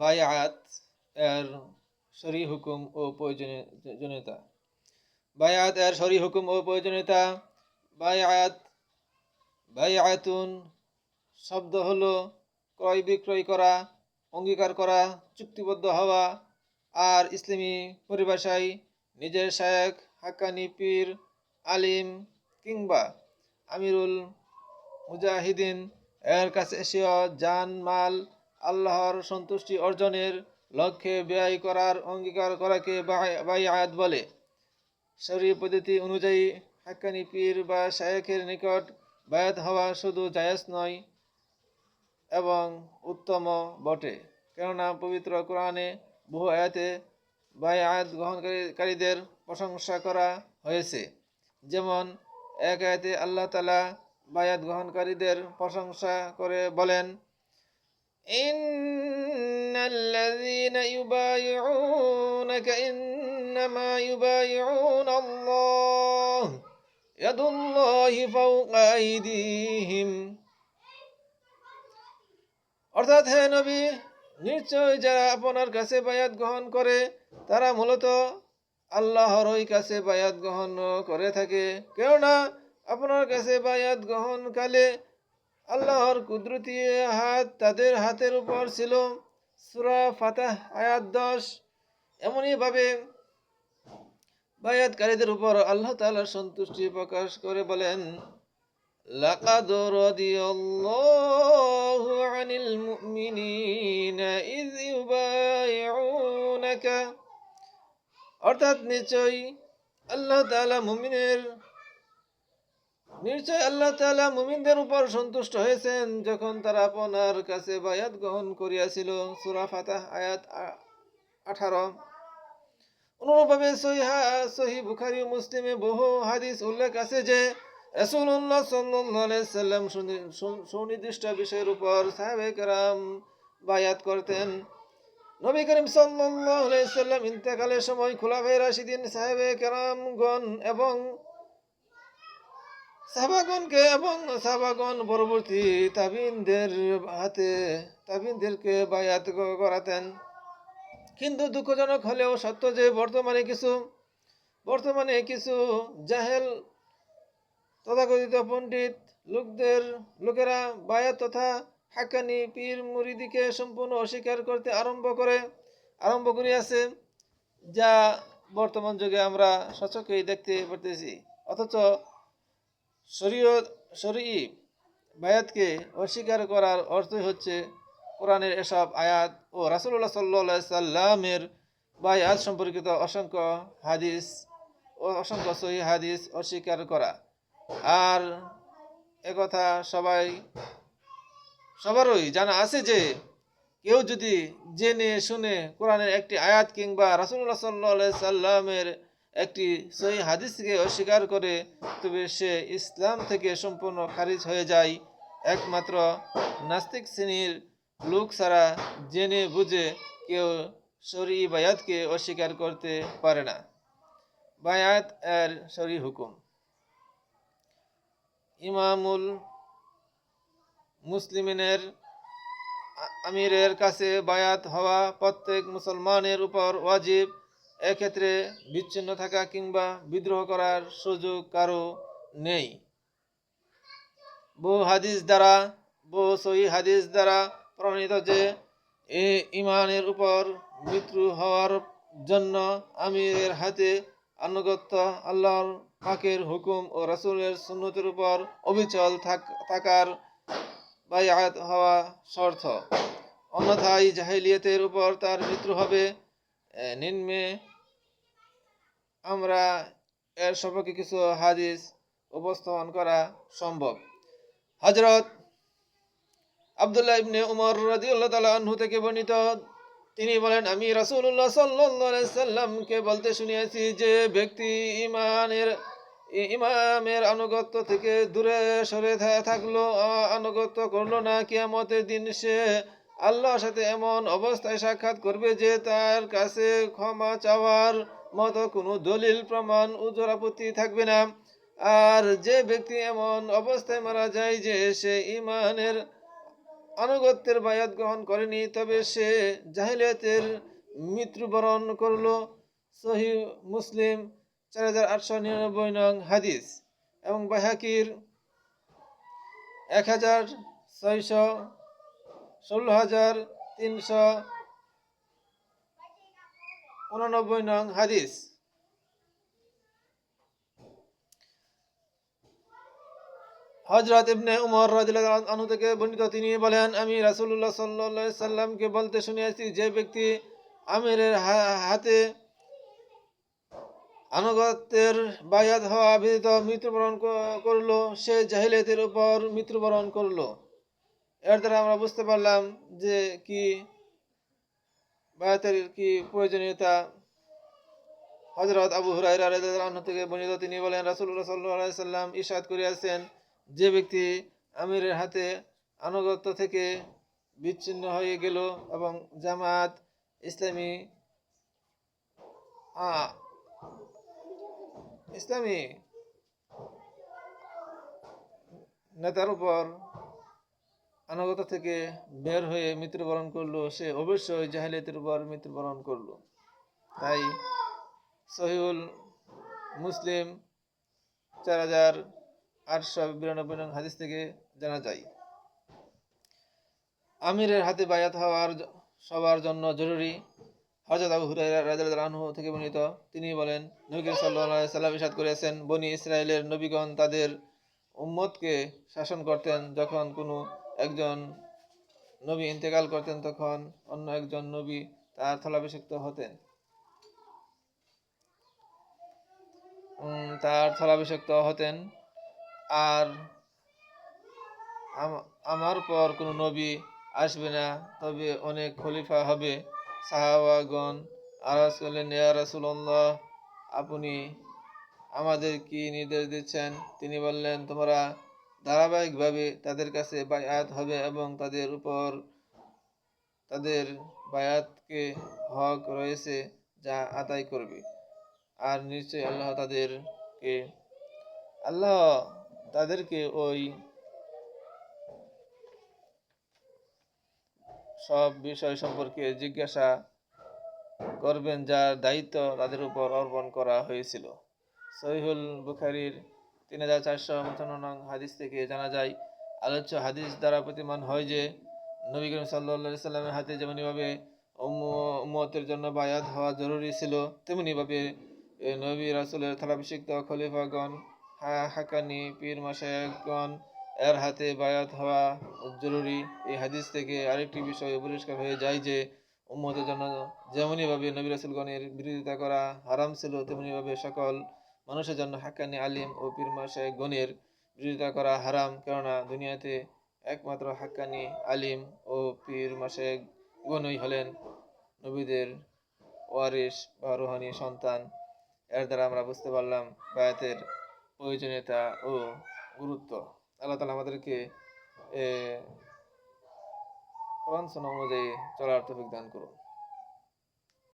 বায়াত এর শরী হুকুম ও প্রয়োজনীয়তা বায়াত এর শরী হুকুম ও প্রয়োজনীয়তা। বায়াত, বায়াতুন শব্দ হলো ক্রয় বিক্রয় করা, অঙ্গীকার করা, চুক্তিবদ্ধ হওয়া। আর ইসলামী পরিভাষায় নিজের শায়েক হাক্কানি পীর, আলিম কিংবা আমিরুল মুজাহিদিন এর কাছে এসেও জান, মাল আল্লাহর সন্তুষ্টি অর্জনের লক্ষ্যে ব্যয় করার অঙ্গীকার করাকে বায়াত বলে। শরীর পদ্ধতি অনুযায়ী হাক্কানি পীর বা শায়েখের নিকট বায়াত হওয়া শুধু জায়েজ নয় এবং উত্তম বটে। কেননা পবিত্র কোরআনে বহু আয়াতে বায়াত গ্রহণকারীদের প্রশংসা করা হয়েছে। যেমন এক আয়াতে আল্লাহ তালা বায়াত গ্রহণকারীদের প্রশংসা করে বলেন إن الذين يبايعونك إنما يبايعون الله يد الله فوق أيديهم অর্থাৎ হে নবী নিশ্চয় যারা আপনার কাছে বায়াত গ্রহণ করে তারা মূলত আল্লাহর ওই কাছে বায়াত গ্রহণ করে থাকে কেননা আপনার কাছে বায়াত গ্রহণকালে আল্লাহর কুদরতি হাত তাদের হাতের উপর ছিল। সুরা ফাতাহ, আয়াত দশ। এমনইভাবে বায়াতকারীদের উপর আল্লাহ তাআলার সন্তুষ্টি প্রকাশ করে বলেন, লাকাদ রাদিয়াল্লাহু আনিল ইউবাইউনাকা। অর্থাৎ নিশ্চয়ই আল্লাহ তাআলা মুমিনের নিশ্চয় আল্লাহ তাআলা মুমিনদের উপর সন্তুষ্ট হয়েছেন যখন তারা আপনার কাছে বায়াত গ্রহণ করিয়াছিল। সূরা ফাতাহ, আয়াত আঠারো। অনুরূপভাবে সহিহা সহি বুখারী মুসলিমে বহু হাদিস উল্লেখ আছে যে আলাইহি সাল্লাম সুনির্দিষ্ট বিষয়ের উপর সাহাবে কেরাম বায়াত করতেন। নবী করিম সাল্লাম ইন্তেকালের সময় খুলাফায়ে রাশিদিন সাহাবে কেরামগণ এবং সাহাবাগণকে এবং সাহাবাগণ পরবর্তী তাবিনদের হাতে, তাবিনদেরকে বায়াত করাতেন। কিন্তু দুঃখজনক হলেও সত্য যে বর্তমানে কিছু বর্তমানে কিছু জাহেল তথাকথিত পণ্ডিত লোকদের, লোকেরা বায়াত তথা হাক্কানি পীর মুরিদিকে সম্পূর্ণ অস্বীকার করতে আরম্ভ করে, আরম্ভ করিয়াছে, যা বর্তমান যুগে আমরা সচকেই দেখতে পারতেছি। অথচ শরীয় শরী বায়াতকে অস্বীকার করার অর্থই হচ্ছে কোরআনের এসব আয়াত ও রাসুল্লাহ সাল্লা সাল্লামের বায়াত সম্পর্কিত অসংখ্য হাদিস ও অসংখ্য সহি হাদিস অস্বীকার করা। আর একথা সবাই, সবারই জানা আছে যে কেউ যদি জেনে শুনে কোরআনের একটি আয়াত কিংবা রাসুল্লাহ সাল্লা সাল্লামের একটি সহি হাদিসকে অস্বীকার করে তবে সে ইসলাম থেকে সম্পূর্ণ খারিজ হয়ে যায়। একমাত্র নাস্তিক শ্রেণির লোক ছাড়া জেনে বুঝে কেউ শরী বায়াতকে অস্বীকার করতে পারে না। বায়াত এর শরী হুকুম। ইমামুল মুসলিমিনের আমিরের কাছে বায়াত হওয়া প্রত্যেক মুসলমানের উপর ওয়াজিব এক্ষেত্রে বিচ্ছিন্ন থাকা কিংবা বিদ্রোহ করার সুযোগ কারও নেই। বহু হাদিস দ্বারা, বহু সহি হাদিস দ্বারা প্রমাণিত যে, এ ইমানের উপর মৃত্যু হওয়ার জন্য আমিরের হাতে আনুগত্য আল্লাহর পাকের হুকুম ও রাসুলের সুন্নতির উপর অবিচল থাকার বায়াত হওয়া শর্ত। অন্যথায় জাহিলিয়তের উপর তার মৃত্যু হবে নিম্নে আমরা এর সম্পর্কে কিছু হাদিস উপস্থাপন করা সম্ভব। হজরত আবদুল্লাহ ইবনে উমর রাদিয়াল্লাহু তাআলা আনহু থেকে বর্ণিত, তিনি বলেন, আমি রাসূলুল্লাহ সাল্লাল্লাহু আলাইহি সাল্লামকে বলতে শুনিয়েছি যে ব্যক্তি ইমানের ইমামের আনুগত্য থেকে দূরে সরে থাকল, আনুগত্য করল না, কিয়ামতের দিন সে আল্লাহর সাথে এমন অবস্থায় সাক্ষাৎ করবে যে তার কাছে ক্ষমা চাওয়ার মতো কোনো দলিল, প্রমাণ, উজোর থাকবে না। আর যে ব্যক্তি এমন অবস্থায় মারা যায় যে সে ইমানের আনুগত্যের বায়াত গ্রহণ করেনি, তবে সে জাহিলিয়াতের মৃত্যুবরণ করল। সহি মুসলিম, চার হাজার আটশো নিরানব্বই নং হাদিস এবং বাহাকির এক হাজার ছয়শো ষোলো হাজার তিনশো উননব্বই নং হাদিস। হজরত ইবনে উমর আনহু থেকে বর্ণিত তিনি বলেন, আমি রাসূলুল্লাহ সাল্লাল্লাহু আলাইহি সাল্লামকে বলতে শুনিয়াছি, যে ব্যক্তি আমিরের হাতে আনুগত্যের বায়াত হওয়া ব্যতীত মৃত্যুবরণ করল, সে জাহিলিয়াতের উপর মৃত্যুবরণ করল। এর দ্বারা আমরা বুঝতে পারলাম যে কি বায়াতের কি প্রয়োজনীয়তা। হজরত আবু আনহু থেকে বর্ণিত তিনি বলেন, রাসূলুল্লাহ সাল্লাল্লাহু আলাইহি সাল্লাম ইরশাদ করিয়াছেন, যে ব্যক্তি আমিরের হাতে আনুগত্য থেকে বিচ্ছিন্ন হয়ে গেল এবং জামাত ইসলামী ইসলামী নেতার উপর আনুগত্য থেকে বের হয়ে মৃত্যুবরণ করল। সে অবশ্যই জাহিলিয়াতের উপর মৃত্যুবরণ করল। তাই সহিউল মুসলিম চার হাজার আটশো বিরানব্বই নং হাদিস থেকে জানা যায়, আমিরের হাতে বায়াত হওয়ার সবার জন্য জরুরি। হজরত আবু হুরাইরা আনহু থেকে বর্ণিত, তিনি বলেন, নবী করিম সাল্লাল্লাহু আলাইহি সাল্লাম ইরশাদ করেছেন, বনি ইসরায়েলের নবীগণ তাদের উম্মতকে শাসন করতেন যখন কোনো একজন নবী ইন্তেকাল করতেন তখন অন্য একজন নবী তার স্থলাভিষিক্ত হতেন। তার থলাভিষিক্ত হতেন। আর আম- আমার পর কোনো নবী আসবে না, তবে অনেক খলিফা হবে। সাহাবাগণ আরাজ করলেন রাসূলুল্লাহ, আপনি আমাদের কি নির্দেশ দিচ্ছেন? তিনি বললেন, তোমরা ধারাবাহিকভাবে তাদের কাছে বায়াত হবে এবং তাদের উপর তাদের বায়াতকে হক রয়েছে যা আদায় করবে। আর নিশ্চয়ই আল্লাহ তাদেরকে আল্লাহ তাদেরকে ওই সব বিষয় সম্পর্কে জিজ্ঞাসা করবেন যার দায়িত্ব তাদের উপর অর্পণ করা হয়েছিল। সহিহুল বুখারির তিন হাজার চারশো পঞ্চান্ন নং হাদিস থেকে জানা যায়, আলোচ্য হাদিস দ্বারা প্রতিমান হয় যে, নবী করিম সাল্লা সাল্লামের হাতে যেমনিভাবে উম্ম- উম্মতের জন্য বায়াত হওয়া জরুরি ছিল, তেমনিভাবে নবী রাসুলের থালাভিষিক্ত খলিফাগণ হাকানি, পীর মাসায়গণ এর হাতে বায়াত হওয়া জরুরি। এই হাদিস থেকে আরেকটি বিষয় পরিষ্কার হয়ে যায় যে, উম্মতের জন্য যেমনইভাবে নবী রাসুলগণের বিরোধিতা করা হারাম ছিল, তেমনিভাবে সকল মানুষের জন্য হাক্কানি, আলিম ও পীর মাসায় গণের বিরোধিতা করা হারাম। কেননা দুনিয়াতে একমাত্র হাক্কানি, আলিম ও পীর মাসায় গণই হলেন নবীদের ওয়ারিস বা রোহানি সন্তান। এর দ্বারা আমরা বুঝতে পারলাম বায়াতের প্রয়োজনীয়তা ও গুরুত্ব। আল্লাহ তালা আমাদেরকে কোরআন সন্না অনুযায়ী চলার তৌফিক দান করুন।